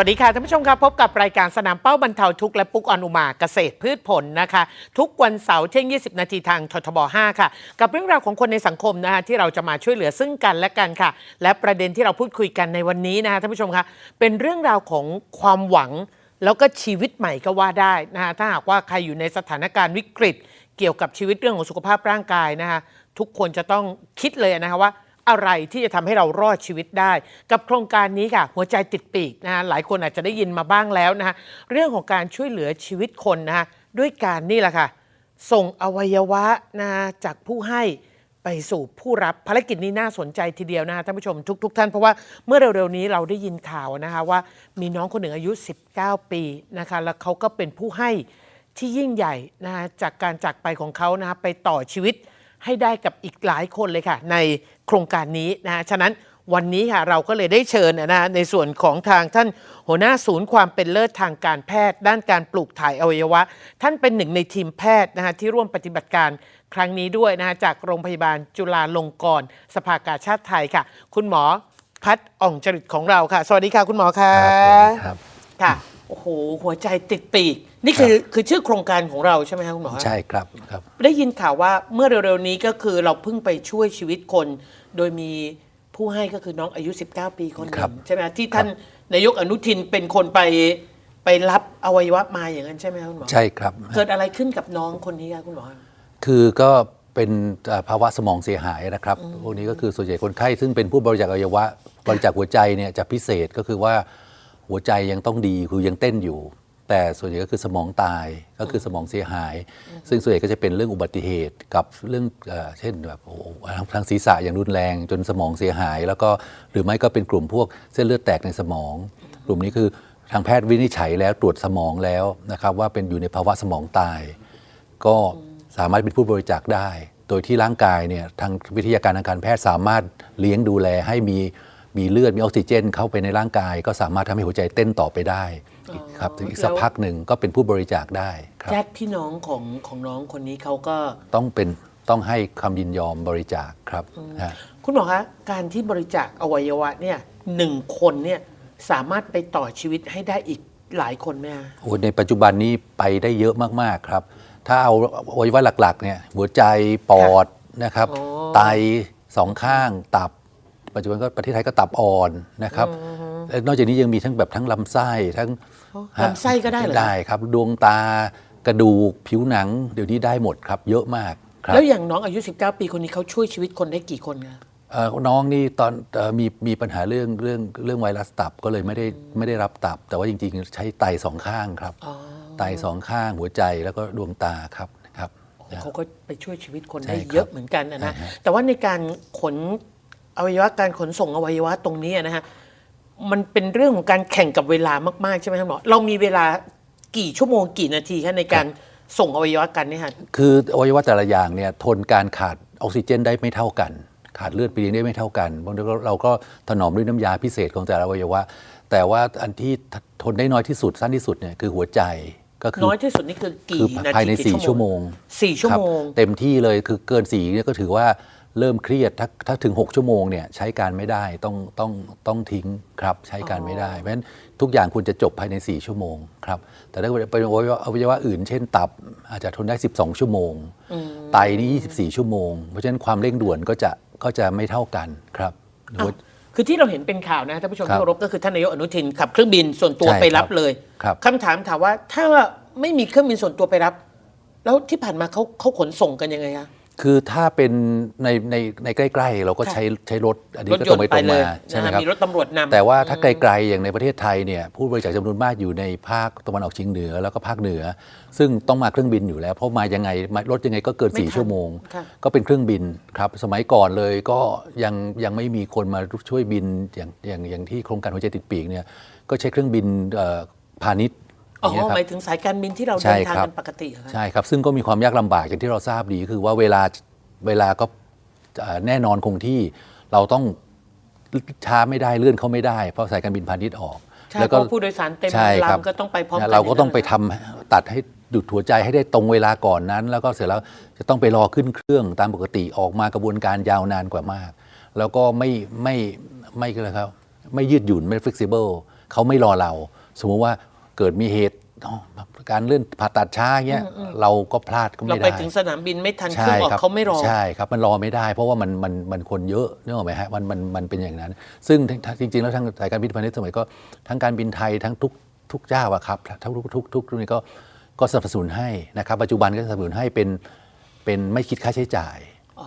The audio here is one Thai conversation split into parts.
วัสดีค่ะท่านผู้ชมครับพบกับรายการสนามเป้าบรรเทาทุกข์และปุกอนุมาเกษตรพืชผลนะคะ ทุกวันเสาร์เที่ยง 20 นาทีทางททบ 5 ค่ะ กับเรื่องราวของคนในสังคมนะคะที่เราจะมาช่วยเหลือซึ่งกันและกันค่ะ และประเด็นที่เราพูดคุยกันในวันนี้นะคะท่านผู้ชมคะเป็นเรื่องราวของความหวังแล้วก็ชีวิตใหม่ก็ว่าได้นะคะถ้าหากว่าใครอยู่ในสถานการณ์วิกฤต เกี่ยวกับชีวิตเรื่องของสุขภาพร่างกายนะคะทุกคนจะต้องคิดเลยนะคะว่า อะไรที่จะทำให้เรารอดชีวิตได้ กับโครงการนี้ค่ะ หัวใจติดปีกนะฮะหลายคนอาจจะได้ยินมาบ้างแล้วนะฮะเรื่องของการช่วยเหลือชีวิตคนนะฮะด้วยการนี่แหละค่ะ ส่งอวัยวะนะจากผู้ให้ไปสู่ผู้รับภารกิจนี้น่าสนใจทีเดียวนะฮะท่านผู้ชมทุกๆท่านเพราะว่าเมื่อเร็วๆนี้เราได้ยินข่าวนะคะว่ามีน้องคนหนึ่งอายุ 19 ปีนะคะแล้วเขาก็เป็นผู้ให้ที่ยิ่งใหญ่นะฮะจากการจากไปของเขานะฮะไปต่อชีวิตให้ได้กับอีกหลายคนเลยค่ะ ใน โครงการนี้นะฮะฉะนั้นวันนี้ค่ะเราก็เลยได้เชิญนะฮะในส่วนของทางท่านหัวหน้าศูนย์ความเป็นเลิศทางการแพทย์ ด้านการปลูกถ่ายอวัยวะ ท่านเป็นหนึ่งในทีมแพทย์นะฮะที่ร่วมปฏิบัติการครั้งนี้ด้วยนะฮะจากโรงพยาบาลจุฬาลงกรณ์สภากาชาติไทยค่ะ คุณหมอพัฒน์อ่องจริตของเราค่ะ สวัสดีค่ะคุณหมอค่ะครับค่ะโอ้โหหัวใจติดปีก นี่คือคือชื่อโครงการของเราใช่ไหมคะคุณหมอใช่ครับครับ ได้ยินข่าวว่าเมื่อเร็วๆนี้ก็คือเราเพิ่งไปช่วยชีวิตคน โดยมีผู้ให้ก็คือน้องอายุ 19 ปีคนหครันึ่บงใช่ไหมที่ท่านนายกอนุทินเป็นคนไปไปรับอวัยวะมาอย่างนั้นใช่ไหมคะคุณหมอใช่ครับ เกิดอะไรขึ้นกับน้องคนนี้คะคุณหมอคือก็เป็นเอ่อภาวะสมองเสียหายนะครับพวกนี้ก็คือส่วนใหญ่คนไข้ซึ่งเป็นผู้บริจาคอวัยวะบริจาคหัวใจเนี่ยจะพิเศษก็คือว่าหัวใจยังต้องดีคือยังเต้นอยู่ แต่ส่วนใหญ่ก็คือสมองตายก็คือสมองเสียหาย ซึ่งส่วนใหญ่ก็จะเป็นเรื่องอุบัติเหตุกับเรื่องเอ่อเช่นแบบโอ้โหทางศีรษะอย่างรุนแรง จนสมองเสียหาย แล้วก็หรือไม่ก็เป็นกลุ่มพวกเส้นเลือดแตกในสมอง กลุ่มนี้คือทางแพทย์วินิจฉัยแล้วตรวจสมองแล้วนะครับว่าเป็นอยู่ในภาวะสมองตาย ก็สามารถเป็นผู้บริจาคได้ โดยที่ร่างกายเนี่ยทางวิทยาการทางการแพทย์สามารถเลี้ยงดูแลให้มีมีเลือดมีออกซิเจน เข้าไปในร่างกาย ก็สามารถทำให้หัวใจเต้นต่อไปได้อีก ครับถึงอีกสักแล้วพักหนึ่งก็เป็นผู้บริจาคได้ครับญาติพี่น้องของของน้องคนนี้เขาก็ต้องเป็นต้องให้คำยินยอมบริจาคครับฮะคุณหมอคะการที่บริจาคอวัยวะเนี่ยหนึ่งคนเนี่ยสามารถไปต่อชีวิตให้ได้อีกหลายคนไหมคะโอ้ในปัจจุบันนี้ไปได้เยอะมากๆครับ ถ้าเอาอวัยวะหลักๆเนี่ยหัวใจปอดนะครับอ๋อไตสองข้างตับ ปัจจุบันก็ประเทศไทยก็ตับอ่อนนะครับ และนอกจากนี้ยังมีทั้งแบบทั้งลำไส้ทั้งลำไส้ก็ได้เหรอคะได้ครับ ดวงตากระดูกผิวหนัง เดี๋ยวนี้ได้หมดครับ เยอะมากครับแล้วอย่างน้องอายุ 19 ปีคนนี้เขาช่วยชีวิตคนได้กี่คนคะเอ่อน้องนี่ตอนเอ่อมีมีปัญหาเรื่องเรื่องเรื่องไวรัสตับก็เลยไม่ได้ไม่ได้รับตับ แต่ว่าจริงๆ ใช้ไตสองข้างครับอ๋อไตสองข้างหัวใจแล้วก็ดวงตาครับครับเขาก็ไปช่วยชีวิตคนใช่ได้ครับเยอะเหมือนกันนะนะใช่ฮะแต่ว่าในการขนอวัยวะการขนส่งอวัยวะตรงนี้นะฮะ มันเป็นเรื่องของการแข่งกับเวลามากๆใช่ไหมครับหมอเรามีเวลากี่ชั่วโมงกี่นาทีคะในการส่งอวัยวะกันเนี่ยค่ะคืออวัยวะแต่ละอย่างเนี่ยทนการขาดออกซิเจนได้ไม่เท่ากัน ขาดเลือดไปเลี้ยงได้ไม่เท่ากันบางทีเราก็ถนอมด้วยน้ำยาพิเศษของแต่ละอวัยวะ แต่ว่าอันที่ทนได้น้อยที่สุดสั้นที่สุดเนี่ยคือหัวใจก็คือน้อยที่สุดนี่คือกี่คือนาทีภายในกี่สี่ชั่วโมงสี่ชั่วโมงครับเต็มที่เลยคือเกินสี่เนี่ยก็ถือว่า เริ่มเครียดถ้าถ้าถึง 6 ชั่วโมงเนี่ยใช้การไม่ได้ต้องต้องต้องทิ้งครับใช้การไม่ได้ เพราะฉะนั้นทุกอย่างควรจะจบภายใน 4 ชั่วโมงครับแต่ถ้าเป็นอวัยวะอวัยวะอื่น เช่นตับอาจจะทนได้ 12 ชั่วโมง ไตนี่ 24 ชั่วโมง เพราะฉะนั้นความเร่งด่วนก็จะก็จะไม่เท่ากันครับหัวคือที่เราเห็นเป็นข่าวนะท่านผู้ชมครับที่เคารพก็คือท่านนายกอนุทินขับเครื่องบินส่วนตัวใช่ไปรับครับเลยครับ คำถามถามว่าถ้าไม่มีเครื่องบินส่วนตัวไปรับ แล้วที่ผ่านมาเขาเขาขนส่งกันยังไงคะ คือถ้าเป็นในในในใกล้ๆ เราก็ค่ะใช้ใช้รถอันนี้รถก็ยตรนงไปต์ตไปรงเลยมาใช่ไหมนะคฮะรับมีรถตำรวจนำแต่ว่าถ้าไกลๆอย่างในประเทศไทยเนี่ยผู้บริจาคจำนวนมากอยู่ในภาคตะวันออกเฉียงเหนือแล้วก็ภาคเหนือ ซึ่งต้องมาเครื่องบินอยู่แล้ว เพราะมายังไงมารถยังไงก็เกินไม่ทัน4ชั่วโมงค่ะก็เป็นเครื่องบินครับสมัยก่อนเลยก็ยังยังไม่มีคนมาช่วยบินอย่างอย่างอย่างที่โครงการหัวใจติดปีกเนี่ยก็ใช้เครื่องบินเอ่อพาณิชย์ อ๋ออย่างเงี้ยคหรับมายถึงสายการบินที่เราใช่เดินทางครับกันปกติเหรอคะใช่ครับ ซึ่งก็มีความยากลำบากอย่างที่เราทราบดีคือว่าเวลาเวลาก็เอ่อแน่นอนคงที่เราต้องช้าไม่ได้เลื่อนเขาไม่ได้ เพราะสายการบินพาณิชย์ออก ใช่เพราะผู้โดยสารเต็มใช่ครับลำก็ต้องไปพร้อมกันเราก็ต้องไปย่นั้นทำตัดให้ดุดหัวใจให้ได้ตรงเวลาก่อนนั้น แล้วก็เสร็จแล้วจะต้องไปรอขึ้นเครื่องตามปกติออกมากระบวนการยาวนานกว่ามาก แล้วก็ไม่ไม่ไม่ก็เลยครับ ไม่ยืดหยุ่นไม่ flexible เขาไม่รอเรา สมมติว่า เกิดมีเหตุอ๋อการเลื่อนผ่าตัดช้าเงี้ยเราก็พลาดก็เราไม่ไปได้ถึงสนามบินไม่ทันเคใช่รื่องออกครับเขาไม่รอ ใช่ครับมันรอไม่ได้ เพราะว่ามันมันมันคนเยอะนึกออกไหมฮะมันมันมันเป็นอย่างนั้น ซึ่งจริง ๆ แล้วทางสายการบินพาณิชย์สมัยก็ทั้งการบินไทยทั้งทุกทุกเจ้าอะครับทั้งทุกทุกทุกทุกนี่ก็ก็สนับสนุนให้นะครับ ปัจจุบันก็สนับสนุนให้เป็นเป็นไม่คิดค่าใช้จ่าย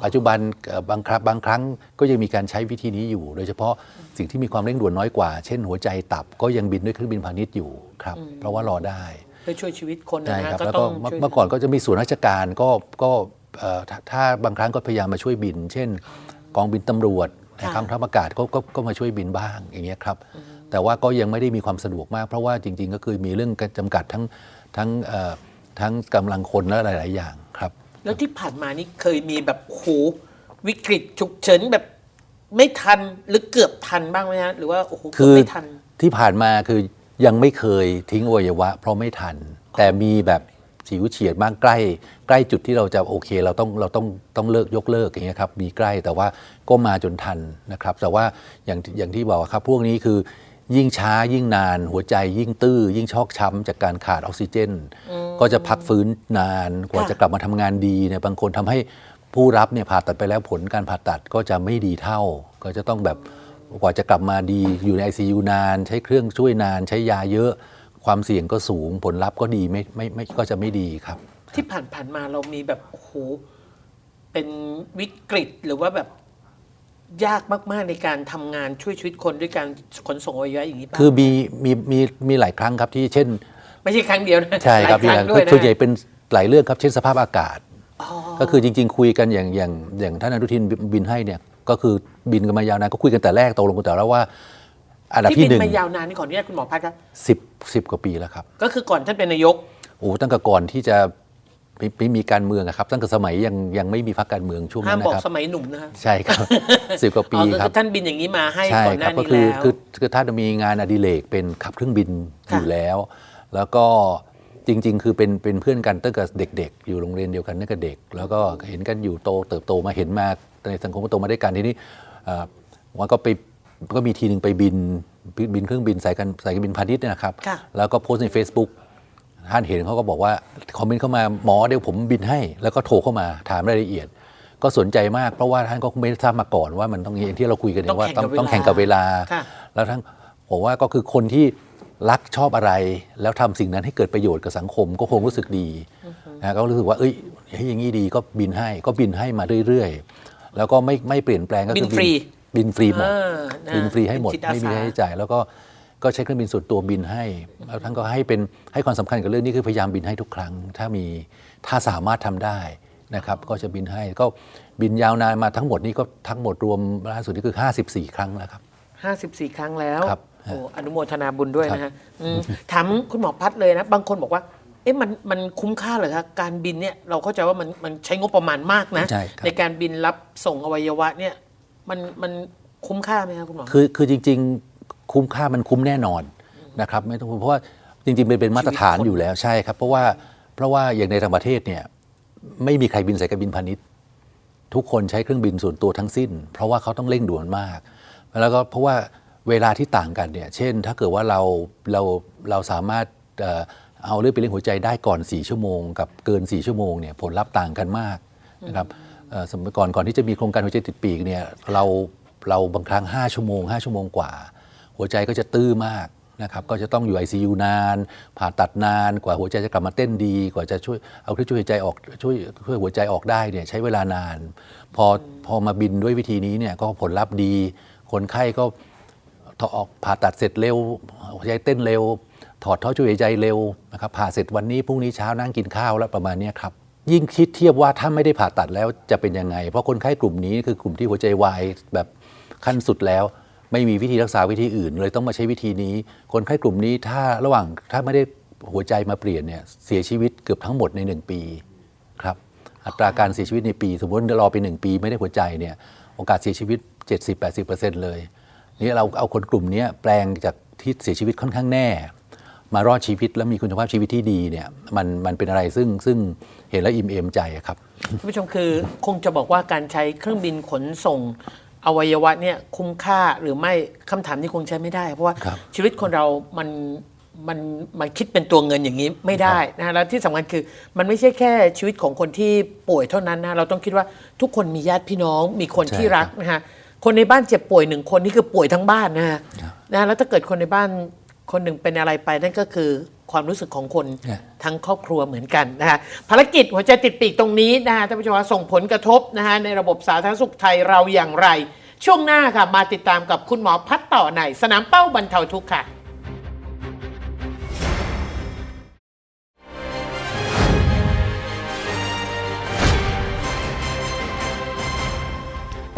ปัจจุบันเอ่อบางครั้งบางครั้งก็ยังมีการใช้วิธีนี้อยู่ โดยเฉพาะสิ่งที่มีความเร่งด่วนน้อยกว่า เช่น หัวใจตับก็ยังบินด้วยเครื่องบินพาณิชย์อยู่ครับเพราะว่ารอได้เพื่อช่วยชีวิตคนนะใช่นะครับก็แล้วต้ก็องเมื่อช่วยเมื่อก่อนก็จะมีส่วนราชการก็ก็เอ่อถ้าถ้าบางครั้งก็พยายามมาช่วยบิน เช่น กองบินตำรวจค่ะกองทัพอากาศก็ก็ก็มาช่วยบินบ้างอย่างเงี้ยครับแต่ว่าก็ยังไม่ได้มีความสะดวกมาก เพราะว่าจริง ๆ ก็คือมีเรื่องการจำกัดทั้งทั้งเอ่อทั้งกำลังคนและหลาย ๆ อย่างครับ แล้วที่ผ่านมานี่เคยมีแบบโอ้โหวิกฤตฉุกเฉินแบบไม่ทันหรือเกือบทันบ้างไหมฮะหรือว่าโอ้โหเกืคือบอไม่ทัน ที่ผ่านมาคือยังไม่เคยทิ้งอวัยวะ เพราะไม่ทัน แต่มีแบบฉิวเฉียดมากใกล้ ใกล้จุดที่เราจะโอเค เราต้องเราต้องต้องเลิกยกเลิกอย่างเงี้ยครับมีใกล้แต่ว่าก็มาจนทันนะครับ แต่ว่าอย่างอย่างที่บอกครับพวกนี้คือ ยิ่งช้ายิ่งนาน หัวใจยิ่งตื้อ ยิ่งชอกช้ำจากการขาดออกซิเจน ก็จะพักฟื้นนานกว่าค่ะจะกลับมาทำงานดีเนี่ยบางคนทำให้ผู้รับเนี่ยผ่าตัดไปแล้วผลการผ่าตัดก็จะไม่ดีเท่า ก็จะต้องแบบกว่าจะกลับมาดีอยู่ใน ICU นาน ใช้เครื่องช่วยนาน ใช้ยาเยอะ ความเสี่ยงก็สูงผลลัพธ์ก็ดีไม่ไม่ไม่ก็จะไม่ดีครับ ที่ผ่านผ่านๆมาเรามีแบบโอ้โหเป็นวิกฤตหรือว่าแบบ ยากมาก ๆ ในการทำงานช่วยชีวิตคนด้วยการขนส่งอวัยวะอย่างนี้ป่ะคือมีมีมีมีหลายครั้งครับที่เช่น ไม่ใช่ครั้งเดียวนะใช่ครับหลายครั้งมีด้วยนะส่วนใหญ่เป็นหลายเรื่องครับ เช่นสภาพอากาศ อ๋อ ก็คือจริง ๆ คุยกันอย่างอย่างอย่างท่านอนุทินบินให้เนี่ยก็คือบินกันมายาวนานก็คุยกันแต่แรกตกลงกันแต่แล้วว่า อันดับที่ที่บินหนึ่งมายาวนานนี่ขออนุญาตคุณหมอพัฒน์ครับสิบสิบกว่าปีแล้วครับ ก็คือก่อนท่านเป็นนายก โอ้ตั้งแต่ก่อนที่จะ ไม่ไม่มีการเมืองอะครับตั้งแต่สมัยยังยังไม่มีพรรคการเมืองช่วงห้านั้มนบอกนะครับ สมัยหนุ่มนะคะใช่ครับ สิบกว่าปีอ๋อก็ครัคืบ อท่านบินอย่างนี้มาให้ใช่ก่อนหครัน้าบก็นี้คือแล้ว คือคือท่านมีงานอดิเรกเป็นขับเครื่องบินค่ะอยู่แล้ว แล้วก็จริง ๆ คือเป็นเป็นเพื่อนกันตั้งแต่เด็ก ๆ อยู่โรงเรียนเดียวกันตั้งแต่เด็ก แล้วก็เห็นกันอยู่โตเติบโตมาเห็นมาในสังคมก็โตมาด้วยกันทีนี้เอ่อวันก็ไปก็มีทีหนึ่งไปบินบินเครื่องบินสายการสายการบินพาณิชย์เนี่ยนะครับ ค่ะ แล้วก็โพสต์ใน Facebook ท่านเห็นเขาก็บอกว่าคอมเมนต์เข้ามาหมอเดี๋ยวผมบินให้ แล้วก็โทรเข้ามาถามรายละเอียด ก็สนใจมากเพราะว่าท่านก็ไม่ทราบมาก่อนว่ามันต้องอย่างที่เราคุยกันเนี่ยว่าต้องต้องแข่งกับเวลาค่ะแล้วทั้งผมว่าก็คือคนที่รักชอบอะไร แล้วทำสิ่งนั้นให้เกิดประโยชน์กับสังคมก็คงรู้สึกดีนะก็รู้สึกว่าเอ้ยเฮ้ยอย่างนี้ดีก็บินให้ก็บินให้มาเรื่อยๆ แล้วก็ไม่ไม่เปลี่ยนแปลงก็คือบินฟรีบินฟรีหมดอ่านะบินฟรีให้หมดเป็นจิตอาสาไม่มีค่าใช้จ่ายแล้วก็ ก็ใช้เครื่องบินส่วนตัวบินให้แล้วท่านก็ให้เป็นให้ความสำคัญกับเรื่องนี้คือพยายามบินให้ทุกครั้ง ถ้ามีถ้าสามารถทำได้นะครับ ก็จะบินให้ก็บินยาวนานมาทั้งหมดนี้ก็ทั้งหมดรวมล่าสุดนี่คือ 54 ครั้งแล้วครับห้าสิบสี่ครั้งแล้วครับโอ้อนุโมทนาบุญด้วยนะฮะอืมถามคุณหมอพัฒน์เลยนะ บางคนบอกว่า เอ๊ะมันมันคุ้มค่าเหรอคะการบินเนี่ยเราเข้าใจว่ามันมันใช้งบประมาณมากนะใช่ครับการบินรับส่งอวัยวะเนี่ยมันมันคุ้มค่าไหมคะคุณหมอคือคือจริง ๆ คุ้มค่ามันคุ้มแน่นอนนะครับไม่ต้องเพราะว่าจริงๆมันเป็นมาตรฐานชีวิตคนอยู่แล้วใช่ครับ เพราะว่าเพราะว่าอย่างในต่างประเทศเนี่ยไม่มีใครบินสายการบินพาณิชย์ ทุกคนใช้เครื่องบินส่วนตัวทั้งสิ้น เพราะว่าเขาต้องเร่งด่วนมาก แล้วก็เพราะว่าเวลาที่ต่างกันเนี่ยเช่น ถ้าเกิดว่าเราเราเราสามารถเอ่อเอาเลือดไปเลี้ยงหัวใจได้ก่อน 4 ชั่วโมง กับเกิน 4 ชั่วโมงเนี่ยผลลัพธ์ต่างกันมากนะครับเอ่อสมัยก่อนก่อนที่จะมีโครงการหัวใจติดปีกเนี่ยเราเราบางครั้ง 5 ชั่วโมง 5 ชั่วโมงกว่า หัวใจก็จะตื้อมากนะครับก็จะต้องอยู่ ICU นาน ผ่าตัดนานกว่าหัวใจจะกลับมาเต้นดี กว่าจะช่วยเอาเครื่องช่วยหายใจออกช่วยช่วยหัวใจออกได้เนี่ยใช้เวลานาน พอพอมาบินด้วยวิธีนี้เนี่ยก็ผลลัพธ์ดี คนไข้ก็ถอดออกผ่าตัดเสร็จเร็วหัวใจเต้นเร็ว ถอดท่อช่วยหายใจเร็วนะครับผ่าเสร็จวันนี้พรุ่งนี้เช้านั่งกินข้าวแล้วประมาณนี้ครับยิ่งคิดเทียบว่าถ้าไม่ได้ผ่าตัดแล้วจะเป็นยังไง เพราะคนไข้กลุ่มนี้คือกลุ่มที่หัวใจวายแบบขั้นสุดแล้ว ไม่มีวิธีรักษาวิธีอื่น เลยต้องมาใช้วิธีนี้ คนไข้กลุ่มนี้ถ้าระหว่างถ้าไม่ได้หัวใจมาเปลี่ยนเนี่ยเสียชีวิตเกือบทั้งหมดใน 1 ปีครับอัตราการเสียชีวิตในปี สมมติรอไป 1 ปีไม่ได้หัวใจเนี่ยโอกาสเสียชีวิต 70-80%เลยนี่เราเอาคนกลุ่มนี้แปลงจากที่เสียชีวิตค่อนข้างแน่ มารอดชีวิตแล้วมีคุณภาพชีวิตที่ดีเนี่ยมันมันเป็นอะไรซึ่งซึ่งเห็นแล้วอิ่มเอมใจครับท่านผู้ชมคือคงจะบอกว่าการใช้เครื่องบินขนส่ง อวัยวะเนี่ยคุ้มค่าหรือไม่คำถามที่คงใช้ไม่ได้ เพราะว่าครับชีวิตคนเรามันมันมันคิดเป็นตัวเงินอย่างนี้ไม่ได้นะฮะแล้วที่สำคัญคือมันไม่ใช่แค่ชีวิตของคนที่ป่วยเท่านั้นนะเราต้องคิดว่าทุกคนมีญาติพี่น้องมีคนที่รักนะฮะคนในบ้านเจ็บป่วยหนึ่งคนนี่คือป่วยทั้งบ้านนะฮะนะแล้วถ้าเกิดคนในบ้าน คนหนึ่งเป็นอะไรไปนั่นก็คือความรู้สึกของคนเนี่ยทั้งครอบครัวเหมือนกันนะคะภารกิจหัวใจติดปีกตรงนี้นะคะท่านผู้ชมว่าส่งผลกระทบนะคะในระบบสาธารณสุขไทยเราอย่างไร ช่วงหน้าค่ะมาติดตามกับคุณหมอพัดต่อในสนามเป้าบรรเทาทุกข์ค่ะ